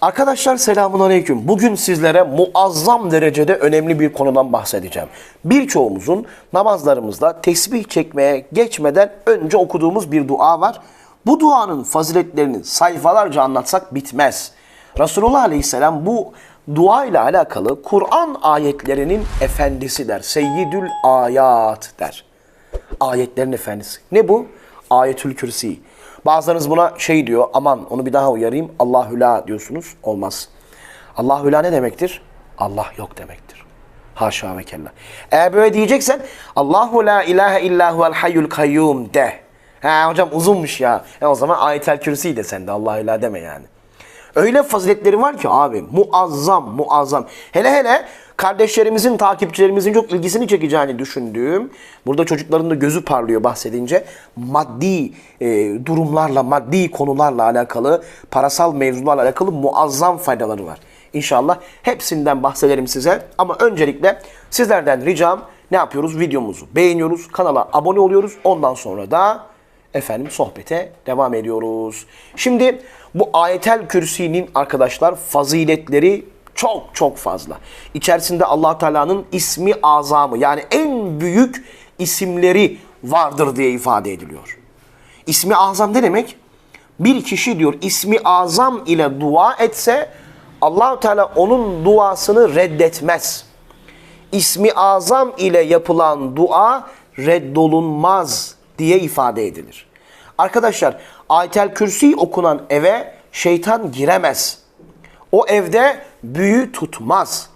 Arkadaşlar selamun aleyküm. Bugün sizlere muazzam derecede önemli bir konudan bahsedeceğim. Birçoğumuzun namazlarımızda tesbih çekmeye geçmeden önce okuduğumuz bir dua var. Bu duanın faziletlerini sayfalarca anlatsak bitmez. Resulullah Aleyhisselam bu dua ile alakalı Kur'an ayetlerinin efendisi der. Seyyidül ayat der. Ayetlerin efendisi. Ne bu? Ayetül Kürsi. Bazılarınız buna şey diyor, aman onu bir daha uyarayım, Allahü la diyorsunuz. Olmaz. Allahü la ne demektir? Allah yok demektir. Haşa ve kella. Eğer böyle diyeceksen Allahu la ilahe illa huvel hayyul kayyum de. Ha hocam uzunmuş ya. E o zaman ayetel kürsi de sen de Allahü la deme yani. Öyle faziletleri var ki abi muazzam muazzam. Hele hele kardeşlerimizin, takipçilerimizin çok ilgisini çekeceğini düşündüğüm, burada çocukların da gözü parlıyor bahsedince, maddi e, durumlarla, maddi konularla alakalı, parasal mevzularla alakalı muazzam faydaları var. İnşallah hepsinden bahsederim size ama öncelikle sizlerden ricam ne yapıyoruz? Videomuzu beğeniyoruz, kanala abone oluyoruz. Ondan sonra da efendim sohbete devam ediyoruz. Şimdi bu ayetel kürsinin arkadaşlar faziletleri çok çok fazla. İçerisinde allah Teala'nın ismi azamı yani en büyük isimleri vardır diye ifade ediliyor. İsmi azam ne demek? Bir kişi diyor ismi azam ile dua etse allah Teala onun duasını reddetmez. İsmi azam ile yapılan dua reddolunmaz diye ifade edilir. Arkadaşlar Ayetel Kürsi okunan eve şeytan giremez. O evde büyü tutmaz.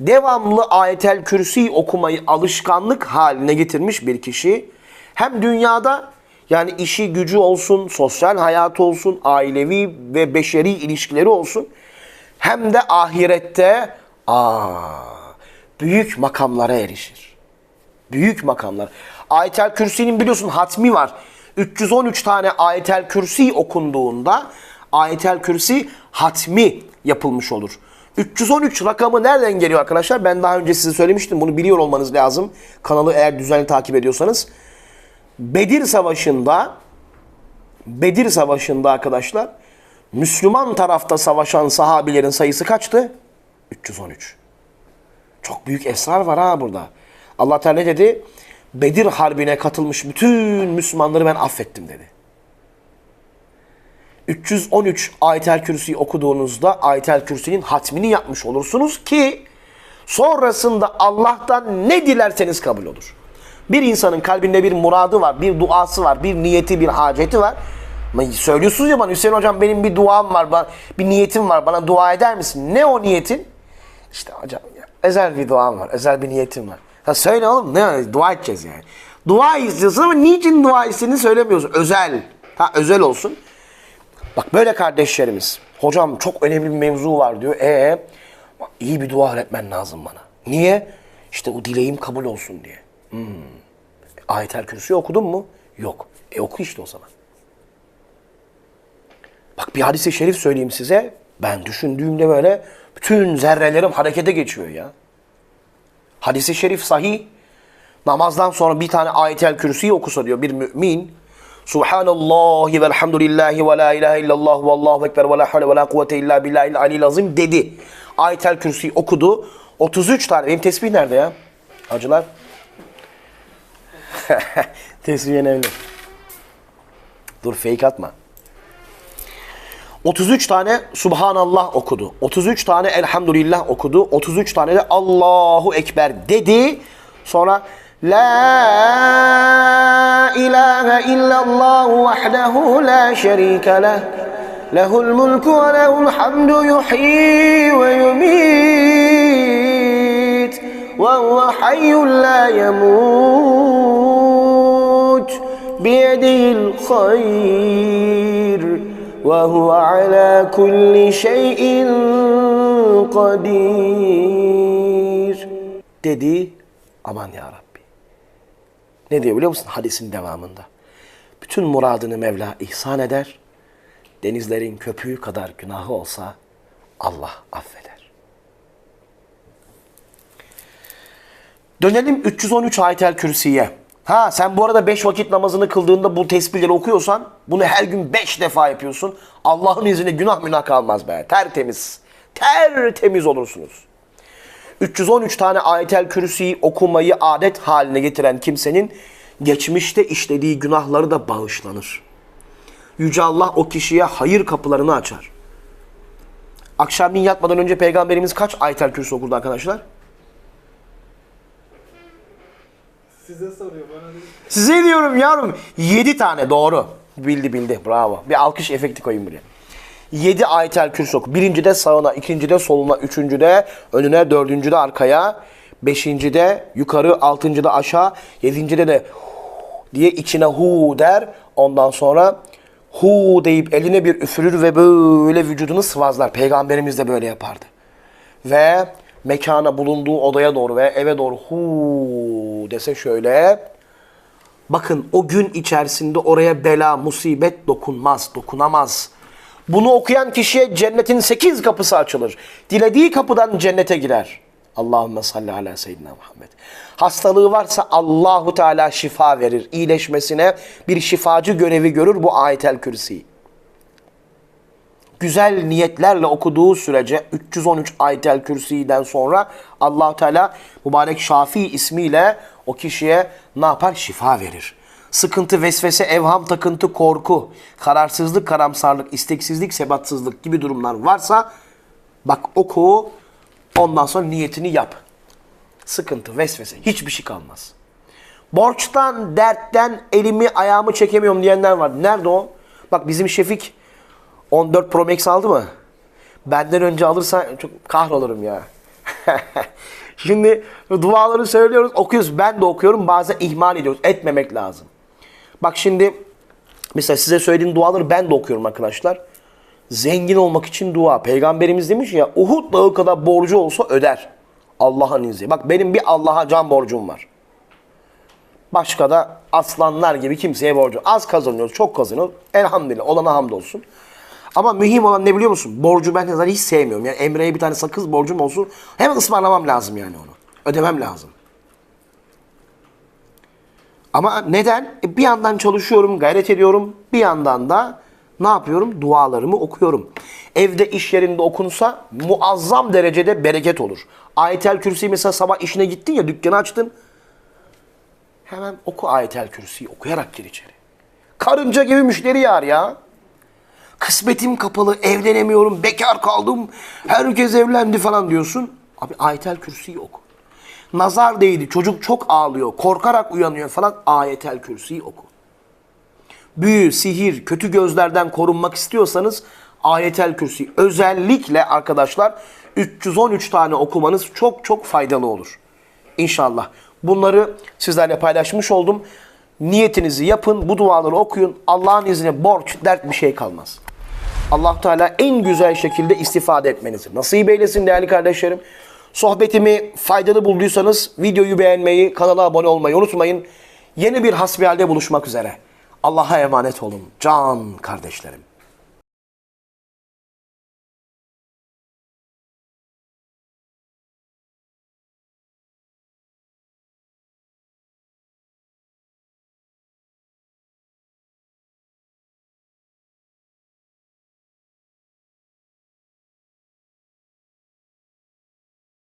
Devamlı Ayetel Kürsi okumayı alışkanlık haline getirmiş bir kişi hem dünyada yani işi gücü olsun, sosyal hayatı olsun, ailevi ve beşeri ilişkileri olsun hem de ahirette aa, büyük makamlara erişir. Büyük makamlar. Ayetel Kürsi'nin biliyorsun hatmi var. 313 tane Ayetel Kürsi okunduğunda Ayetel Kürsi hatmi yapılmış olur. 313 rakamı nereden geliyor arkadaşlar? Ben daha önce size söylemiştim. Bunu biliyor olmanız lazım. Kanalı eğer düzenli takip ediyorsanız. Bedir Savaşı'nda Bedir Savaşı'nda arkadaşlar Müslüman tarafta savaşan sahabilerin sayısı kaçtı? 313. Çok büyük esrar var ha burada. Allah Teala dedi? Bedir Harbi'ne katılmış bütün Müslümanları ben affettim dedi. 313 Ayetel Kürsi'yi okuduğunuzda Ayetel Kürsi'nin hatmini yapmış olursunuz ki sonrasında Allah'tan ne dilerseniz kabul olur. Bir insanın kalbinde bir muradı var, bir duası var, bir niyeti, bir haceti var. Söylüyorsunuz ya bana Hüseyin hocam benim bir duam var, bir niyetim var bana dua eder misin? Ne o niyetin? İşte hocam ya, özel bir duam var, özel bir niyetim var. Ha söyle oğlum ne dua edeceğiz yani. Dua istiyorsun ama niçin dua istediğini söylemiyorsun. Özel. Ha özel olsun. Bak böyle kardeşlerimiz. Hocam çok önemli bir mevzu var diyor. E iyi bir dua öğretmen lazım bana. Niye? İşte o dileğim kabul olsun diye. Hmm. Ayetel Kürsü'yü okudun mu? Yok. E oku işte o zaman. Bak bir hadise şerif söyleyeyim size. Ben düşündüğümde böyle bütün zerrelerim harekete geçiyor ya. Hadisi şerif sahih. Namazdan sonra bir tane ayetel kürsüyü okusa diyor bir mümin. Subhanallahi velhamdülillahi ve la ilahe illallah ve allahu ekber ve la havle ve la kuvvete illa billahil alil azim dedi. Ayetel kürsüyü okudu. 33 tane. Benim tesbih nerede ya? Hacılar. tesbih önemli. Dur fake atma. 33 tane Subhanallah okudu. 33 tane Elhamdülillah okudu. 33 tane de Allahu Ekber dedi. Sonra La ilahe illallah vahdehu la şerike leh. Lehul mulku ve lehul hamdu yuhyi ve yumit. Ve huve hayyun la yemut. Biyedihil hayr. وهو على كل شيء قدير dedi aman ya Rabbi. Ne diyor biliyor musun hadisin devamında? Bütün muradını Mevla ihsan eder. Denizlerin köpüğü kadar günahı olsa Allah affeder. Dönelim 313 ayetel kürsüye. Ha sen bu arada 5 vakit namazını kıldığında bu tesbihleri okuyorsan bunu her gün 5 defa yapıyorsun. Allah'ın izniyle günah münah kalmaz be. Tertemiz. Tertemiz olursunuz. 313 tane ayetel kürsüyü okumayı adet haline getiren kimsenin geçmişte işlediği günahları da bağışlanır. Yüce Allah o kişiye hayır kapılarını açar. Akşamleyin yatmadan önce Peygamberimiz kaç ayetel kürsü okurdu arkadaşlar? Size soruyor bana. Size diyorum yavrum 7 tane doğru. Bildi bildi bravo. Bir alkış efekti koyayım buraya. 7 ayetel kürsü oku. Birinci de sağına, ikinci de soluna, üçüncü de önüne, dördüncü de arkaya, beşinci de yukarı, altıncı da aşağı, yedincide de diye içine hu der. Ondan sonra hu deyip eline bir üfürür ve böyle vücudunu sıvazlar. Peygamberimiz de böyle yapardı. Ve mekana bulunduğu odaya doğru ve eve doğru hu dese şöyle. Bakın o gün içerisinde oraya bela, musibet dokunmaz, dokunamaz. Bunu okuyan kişiye cennetin sekiz kapısı açılır. Dilediği kapıdan cennete girer. Allahümme salli ala seyyidina Muhammed. Hastalığı varsa Allahu Teala şifa verir. İyileşmesine bir şifacı görevi görür bu ayetel kürsi. Güzel niyetlerle okuduğu sürece 313 ayetel kürsiden sonra allah Teala mübarek Şafii ismiyle o kişiye ne yapar? Şifa verir. Sıkıntı, vesvese, evham, takıntı, korku, kararsızlık, karamsarlık, isteksizlik, sebatsızlık gibi durumlar varsa bak oku ondan sonra niyetini yap. Sıkıntı, vesvese hiçbir şey kalmaz. Borçtan, dertten elimi ayağımı çekemiyorum diyenler var. Nerede o? Bak bizim Şefik 14 Pro Max aldı mı? Benden önce alırsa çok kahrolurum ya. Şimdi duaları söylüyoruz, okuyoruz. Ben de okuyorum. Bazen ihmal ediyoruz. Etmemek lazım. Bak şimdi mesela size söylediğim duaları ben de okuyorum arkadaşlar. Zengin olmak için dua. Peygamberimiz demiş ya Uhud dağı kadar borcu olsa öder. Allah'ın izniyle. Bak benim bir Allah'a can borcum var. Başka da aslanlar gibi kimseye borcu. Az kazanıyoruz, çok kazanıyoruz. Elhamdülillah olana hamdolsun. Ama mühim olan ne biliyor musun? Borcu ben zaten hiç sevmiyorum. Yani Emre'ye bir tane sakız borcum olsun. Hemen ısmarlamam lazım yani onu. Ödemem lazım. Ama neden? E bir yandan çalışıyorum, gayret ediyorum. Bir yandan da ne yapıyorum? Dualarımı okuyorum. Evde, iş yerinde okunsa muazzam derecede bereket olur. Ayetel Kürsi mesela sabah işine gittin ya, dükkanı açtın. Hemen oku ayetel kürsüyü okuyarak gir içeri. Karınca gibi müşteri yağar ya. Kısmetim kapalı, evlenemiyorum, bekar kaldım, herkes evlendi falan diyorsun. Abi ayetel kürsüyü oku. Nazar değdi, çocuk çok ağlıyor, korkarak uyanıyor falan ayetel kürsüyü oku. Büyü, sihir, kötü gözlerden korunmak istiyorsanız ayetel kürsü. Özellikle arkadaşlar 313 tane okumanız çok çok faydalı olur. İnşallah. Bunları sizlerle paylaşmış oldum. Niyetinizi yapın, bu duaları okuyun. Allah'ın izniyle borç, dert bir şey kalmaz. Allah Teala en güzel şekilde istifade etmenizi nasip eylesin değerli kardeşlerim. Sohbetimi faydalı bulduysanız videoyu beğenmeyi, kanala abone olmayı unutmayın. Yeni bir hasbihalde buluşmak üzere. Allah'a emanet olun can kardeşlerim.